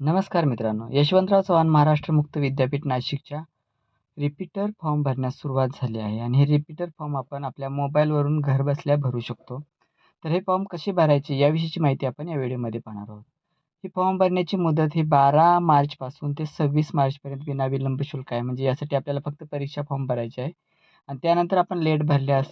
नमस्कार मित्रांनो यशवंतराव चव्हाण महाराष्ट्र मुक्त विद्यापीठ नाशिकच्या रिपीटर फॉर्म भरण्यास सुरुवात झाली आहे आणि हे रिपीटर फॉर्म आपण आपल्या मोबाईलवरून घरबसल्या भरू शकतो. तर हे फॉर्म कसे भरायचे याविषयीची माहिती आपण या व्हिडिओमध्ये पाहणार आहोत. ही फॉर्म भरण्याची मुदत ही बारा मार्चपासून ते सव्वीस मार्चपर्यंत विनाविलंब शुल्क आहे. म्हणजे यासाठी आपल्याला फक्त परीक्षा फॉर्म भरायचे आहे. आणि त्यानंतर आपण लेट भरल्यास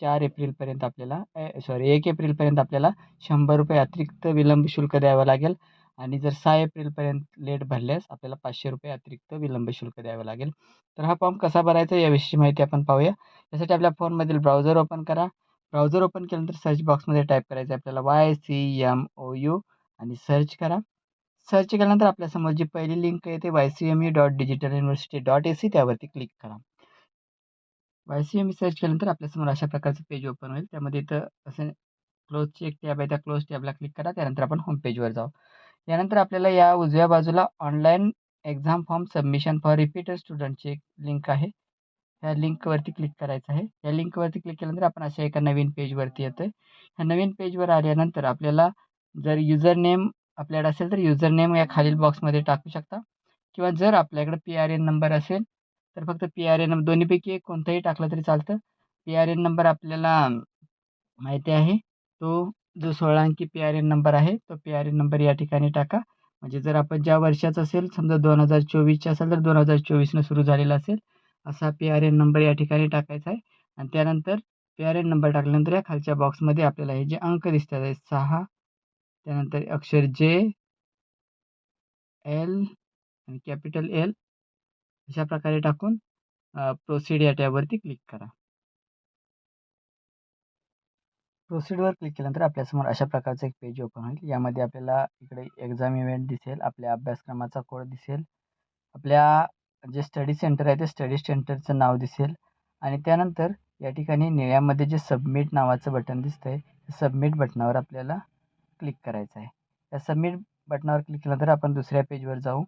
चार एप्रिलपर्यंत आपल्याला सॉरी एक एप्रिलपर्यंत आपल्याला शंभर रुपये अतिरिक्त विलंब शुल्क द्यावं लागेल. आणि जर सहा एप्रिलपर्यंत लेट भरल्यास आपल्याला पाचशे रुपये अतिरिक्त विलंब शुल्क द्यावं लागेल. तर हा फॉर्म कसा भरायचा याविषयी माहिती आपण पाहूया. यासाठी आपल्या फोनमधील ब्राउझर ओपन करा. ब्राउझर ओपन केल्यानंतर सर्च बॉक्समध्ये टाईप करायचं आहे आपल्याला Y C M O U आणि सर्च करा. सर्च केल्यानंतर आपल्यासमोर जी पहिली लिंक आहे ते Y C M U dot digital university dot A C त्यावरती क्लिक करा. वाय सी एम सर्च केल्यानंतर आपल्यासमोर अशा प्रकारचं पेज ओपन होईल. त्यामध्ये इथं असं क्लोजची एक टॅब आहे. त्या क्लोज टॅबला क्लिक करा. त्यानंतर आपण होम पेजवर जाऊ. यानंतर आपल्याला या उजव्या बाजूला online exam form submission for repeater स्टुडंटची एक लिंक आहे. ह्या लिंकवरती क्लिक करायचं आहे. या लिंकवरती क्लिक केल्यानंतर आपण अशा एका नवीन पेजवरती येतो आहे ह्या नवीन पेजवर आल्यानंतर आपल्याला जर युजर नेम आपल्याकडे असेल तर युजर नेम या खालील बॉक्समध्ये टाकू शकता. किंवा जर आपल्याकडे पी आर एन नंबर असेल तर फक्त पी आर एन नंबर दोन्हीपैकी एक कोणताही टाकलं तरी चालतं. पी आर एन नंबर आपल्याला माहिती आहे. तो जो सोळा अंकी पी आर एन नंबर आहे तो पी आर एन नंबर या ठिकाणी टाका. म्हणजे जर आपण ज्या वर्षाचा असेल समजा दोन हजार चोवीसच्या असेल तर दोन हजार चोवीसनं सुरू झालेला असेल. असा पी आर एन नंबर या ठिकाणी टाकायचा आहे. आणि त्यानंतर पी आर एन नंबर टाकल्यानंतर या खालच्या बॉक्समध्ये आपल्याला हे जे अंक दिसतात आहेत सहा त्यानंतर अक्षर जे एल आणि कॅपिटल एल अशा प्रकारे टाकून प्रोसीड या टॅबवरती क्लिक करा. प्रोसीडवर क्लिक केल्यानंतर आपल्यासमोर अशा प्रकारचं एक पेज ओपन होईल. यामध्ये आपल्याला इकडे एक्झाम इव्हेंट दिसेल आपल्या अभ्यासक्रमाचा कोड दिसेल आपल्या जे स्टडी सेंटर आहे ते स्टडी सेंटरचं नाव दिसेल आणि त्यानंतर या ठिकाणी निळ्यामध्ये जे सबमिट नावाचं बटन दिसतं आहे सबमिट बटनावर आपल्याला क्लिक करायचं आहे. या सबमिट बटनावर क्लिक केल्यानंतर आपण दुसऱ्या पेजवर जाऊ.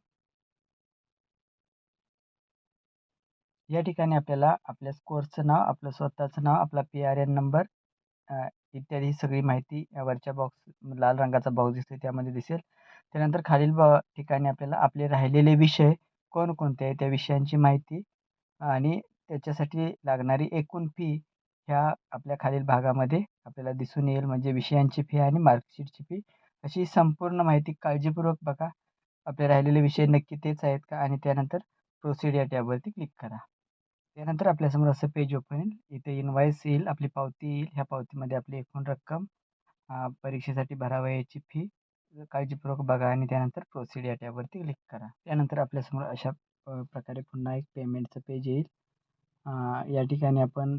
या ठिकाणी आपल्याला आपल्या स्कोअरचं नाव आपलं स्वतःचं नाव आपला पी आर एन नंबर इत्यादी सगळी माहिती या वरच्या बॉक्स लाल रंगाचा बॉक्स दिसतो त्यामध्ये दिसेल. त्यानंतर खालील ब ठिकाणी आपल्याला आपले राहिलेले विषय कोणकोणते आहे त्या विषयांची माहिती आणि त्याच्यासाठी लागणारी एकूण फी ह्या आपल्या खालील भागामध्ये आपल्याला दिसून येईल. म्हणजे विषयांची फी आणि मार्कशीटची फी अशी संपूर्ण माहिती काळजीपूर्वक बघा. आपले राहिलेले विषय नक्की तेच आहेत का? आणि त्यानंतर प्रोसीड या टॅबवरती क्लिक करा. त्यानंतर आपल्यासमोर असं पेज ओपन येईल इथे इनवाईस येईल आपली पावती येईल. ह्या पावतीमध्ये आपली एकूण रक्कम परीक्षेसाठी भरावयाची फी काळजीपूर्वक बघा आणि त्यानंतर प्रोसीड या टॅबवरती क्लिक करा. त्यानंतर आपल्यासमोर अशा प्रकारे पुन्हा एक पेमेंटचं पेज येईल. या ठिकाणी आपण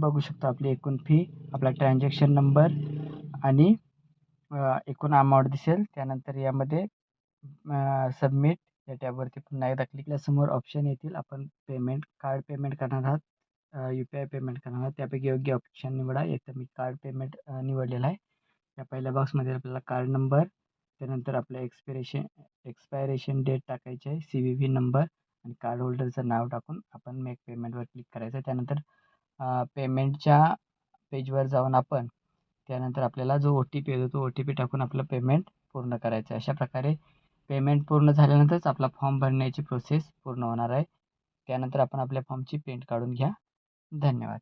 बघू शकतो आपली एकूण फी आपला ट्रान्झॅक्शन नंबर आणि एकूण अमाऊंट दिसेल. त्यानंतर यामध्ये सबमिट या टॅबवरती पुन्हा एकदा क्लिकल्यासमोर ऑप्शन येतील. आपण पेमेंट कार्ड पेमेंट करणार आहात. यू पी आय पेमेंट करणार आहात. त्यापैकी योग्य ऑप्शन निवडा. येतं मी कार्ड पेमेंट निवडलेलं आहे. या पहिल्या बॉक्समध्ये आपल्याला कार्ड नंबर त्यानंतर आपलं एक्सपिरेशन एक्सपायरेशन डेट टाकायची आहे. सी व्ही व्ही नंबर आणि कार्ड होल्डरचं नाव टाकून आपण मेक पेमेंटवर क्लिक करायचं आहे. त्यानंतर पेमेंटच्या पेजवर जाऊन आपण त्यानंतर आपल्याला जो ओ टी पी येतो तो ओ टी पी टाकून आपलं पेमेंट पूर्ण करायचं आहे. अशा प्रकारे पेमेंट पूर्ण झाल्यानंतरच आपला फॉर्म भरण्याची प्रोसेस पूर्ण होणार आहे. त्यानंतर आपण आपल्या फॉर्मची प्रिंट काढून घ्या. धन्यवाद.